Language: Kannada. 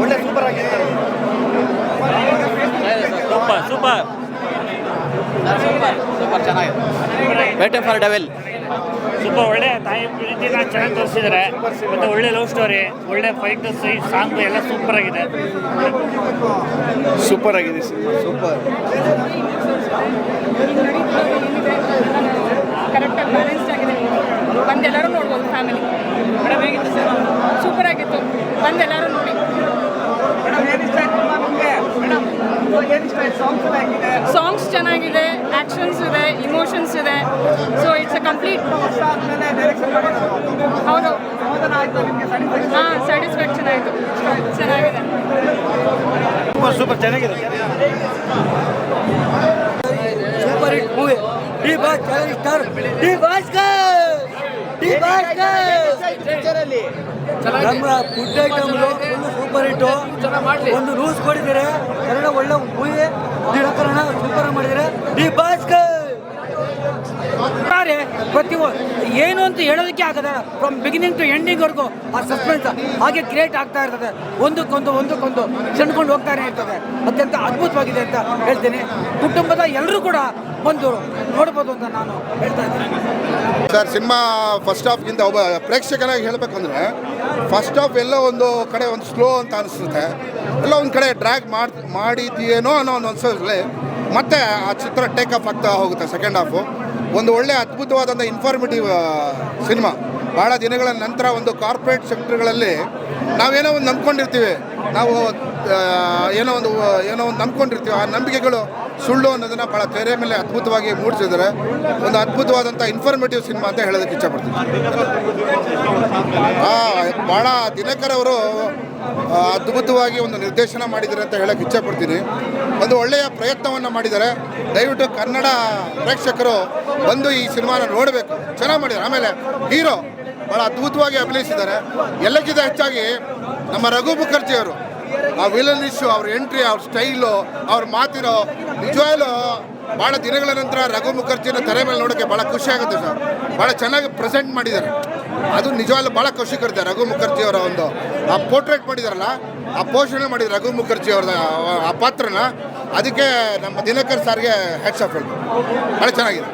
ಒಳ್ಳೆ ಸೂಪರ್ ಆಗಿದೆ ಸೂಪರ್ ಸೂಪರ್. ಸೂಪರ್ ಸೂಪರ್ ಚೆನ್ನಾಗಿದೆ ಫಾರ್ ಡೆವೆಲ್ ಸೂಪರ್ ಒಳ್ಳೆ ತಾಯಿ ಪ್ರೀತಿನ ಚೆನ್ನಾಗಿ ತೋರಿಸಿದ್ದಾರೆ ಮತ್ತೆ ಒಳ್ಳೆ ಲವ್ ಸ್ಟೋರಿ ಒಳ್ಳೆ ಫೈಟ್ ಸಾಂಗ್ ಎಲ್ಲ ಸೂಪರ್ ಆಗಿದೆ. ಸೂಪರ್ ಆಗಿದೆ ಸೂಪರ್ ಕರೆಕ್ಟಾಗಿ ಬ್ಯಾಲೆನ್ಸ್ಡ್ ಆಗಿದೆ ಬಂದು ಎಲ್ಲರೂ ನೋಡ್ಬೋದು ಫ್ಯಾಮಿಲಿ ಮೇಡಮ್ ಹೇಗಿತ್ತು ಸರ್ ಸೂಪರ್ ಆಗಿತ್ತು ಬಂದು ಎಲ್ಲರೂ ನೋಡಿ ಸಾಂಗ್ಸ್ ಚೆನ್ನಾಗಿದೆ ಆ್ಯಕ್ಷನ್ಸ್ ಇದೆ ಇಮೋಷನ್ಸ್ ಇದೆ. ಸೊ ಇಟ್ಸ್ ಅ ಕಂಪ್ಲೀಟ್ ಹೌದು. ಹಾಂ ಸ್ಯಾಟಿಸ್ಫ್ಯಾಕ್ಷನ್ ಆಯಿತು ಚೆನ್ನಾಗಿದೆ. ಸೂಪರ್ ಸೂಪರ್ ಚೆನ್ನಾಗಿದೆ. Super hit movie D boss challenge star D Bhaskar D Bhaskar ನಮ್ಮ ಫುಡ್ ಐಟಮ್ಗಳು ಸೂಪರ್ ಒಂದು ರೂಲ್ಸ್ ಕೊಡಿದ್ದೀರಿ ಎರಡು ಒಳ್ಳೆ ಮೂವಿ ನಿರಾಕರಣ ಸೂಪರ್ ಮಾಡಿದರೆ ಡಿ ಭಾಸ್ಕರ್! ಪ್ರತಿ ಏನು ಅಂತ ಹೇಳೋದಕ್ಕೆ ಆಗದ ಫ್ರಮ್ ಬಿಗಿನಿಂಗ್ ಟು ಎಂಡಿಂಗ್ ಎಂಡಿಂಗ್ವರೆಗೂ ಆ ಸಸ್ಪೆನ್ಸ್ ಹಾಗೆ ಕ್ರಿಯೇಟ್ ಆಗ್ತಾ ಇರ್ತದೆ. ಒಂದಕ್ಕೊಂದು ಒಂದಕ್ಕೊಂದು ಚೆಂಡ್ಕೊಂಡು ಹೋಗ್ತಾನೆ ಇರ್ತದೆ. ಅತ್ಯಂತ ಅದ್ಭುತವಾಗಿದೆ ಅಂತ ಹೇಳ್ತೀನಿ. ಕುಟುಂಬದ ಎಲ್ಲರೂ ಕೂಡ ಬಂದು ನೋಡ್ಬೋದು ಅಂತ ನಾನು ಹೇಳ್ತಾ ಇದ್ದೀನಿ. ಸರ್, ಸಿನಿಮಾ ಫಸ್ಟ್ ಹಾಫ್ಗಿಂತ ಒಬ್ಬ ಪ್ರೇಕ್ಷಕನಾಗಿ ಹೇಳಬೇಕು ಅಂದರೆ ಫಸ್ಟ್ ಆಫ್ ಎಲ್ಲ ಒಂದು ಕಡೆ ಒಂದು ಸ್ಲೋ ಅಂತ ಅನಿಸುತ್ತೆ. ಎಲ್ಲ ಒಂದು ಕಡೆ ಡ್ರ್ಯಾಗ್ ಮಾಡಿ, ಮಾಡಿದೆಯೇನೋ ಅನ್ನೋ ಒಂದು ಅನ್ಸೋದ್ರಲ್ಲಿ ಮತ್ತೆ ಆ ಚಿತ್ರ ಟೇಕ್ ಆಫ್ ಆಗ್ತಾ ಹೋಗುತ್ತೆ ಸೆಕೆಂಡ್ ಹಾಫು ಒಂದು ಒಳ್ಳೆ ಅದ್ಭುತವಾದಂಥ ಇನ್ಫಾರ್ಮೇಟಿವ್ ಸಿನಿಮಾ ಭಾಳ ದಿನಗಳ ನಂತರ ಒಂದು ಕಾರ್ಪೊರೇಟ್ ಸೆಕ್ಟರ್ಗಳಲ್ಲಿ ನಾವೇನೋ ಒಂದು ನಂಬ್ಕೊಂಡಿರ್ತೀವಿ ನಾವು ಏನೋ ಒಂದು ಏನೋ ಒಂದು ನಂಬ್ಕೊಂಡಿರ್ತೀವಿ. ಆ ನಂಬಿಕೆಗಳು ಸುಳ್ಳು ಅನ್ನೋದನ್ನು ಭಾಳ ತೆರೆ ಮೇಲೆ ಅದ್ಭುತವಾಗಿ ಮೂಡಿಸಿದ್ದಾರೆ. ಒಂದು ಅದ್ಭುತವಾದಂಥ ಇನ್ಫಾರ್ಮೇಟಿವ್ ಸಿನಿಮಾ ಅಂತ ಹೇಳೋದಕ್ಕೆ ಇಷ್ಟಪಡ್ತೀನಿ ಭಾಳ ದಿನಕರ್ ಅವರು ಅದ್ಭುತವಾಗಿ ಒಂದು ನಿರ್ದೇಶನ ಮಾಡಿದ್ದಾರೆ ಅಂತ ಹೇಳೋಕ್ಕೆ ಇಚ್ಛಪಡ್ತೀನಿ. ಒಂದು ಒಳ್ಳೆಯ ಪ್ರಯತ್ನವನ್ನು ಮಾಡಿದ್ದಾರೆ. ದಯವಿಟ್ಟು ಕನ್ನಡ ಪ್ರೇಕ್ಷಕರು ಬಂದು ಈ ಸಿನಿಮಾನ ನೋಡಬೇಕು. ಚೆನ್ನಾಗಿ ಮಾಡಿದ್ದಾರೆ. ಆಮೇಲೆ ಹೀರೋ ಭಾಳ ಅದ್ಭುತವಾಗಿ ಅಭಿನಯಿಸಿದ್ದಾರೆ. ಎಲ್ಲಕ್ಕಿಂತ ಹೆಚ್ಚಾಗಿ ನಮ್ಮ ರಘು ಮುಖರ್ಜಿ ಅವರು. ಆ ವಿಲನ್ ಇಶ್ಯೂ ಅವ್ರ ಎಂಟ್ರಿ ಅವ್ರ ಸ್ಟೈಲು ಅವ್ರ ಮಾತಿರೋ ನಿಜವಾಗ್ಲೂ ಭಾಳ ದಿನಗಳ ನಂತರ ರಘು ಮುಖರ್ಜಿನ ತಲೆ ಮೇಲೆ ನೋಡೋಕ್ಕೆ ಭಾಳ ಖುಷಿ ಆಗುತ್ತೆ ಸರ್. ಭಾಳ ಚೆನ್ನಾಗಿ ಪ್ರೆಸೆಂಟ್ ಮಾಡಿದ್ದಾರೆ. ಅದು ನಿಜವಾಗ್ಲೂ ಭಾಳ ಖುಷಿ ಕೊಡುತ್ತೆ ರಘು ಮುಖರ್ಜಿ ಅವರ ಒಂದು, ಆ ಪೋರ್ಟ್ರೇಟ್ ಮಾಡಿದಾರಲ್ಲ, ಆ ಪೋಷಣೆ ಮಾಡಿದ ರಘು ಮುಖರ್ಜಿ ಅವ್ರದ, ಆ ಪಾತ್ರನ, ಅದಕ್ಕೆ ನಮ್ಮ ದಿನಕರ್ ಸರ್ಗೆ ಹೆಡ್ಸ್ ಆಫ್ ಭಾಳ ಚೆನ್ನಾಗಿದೆ.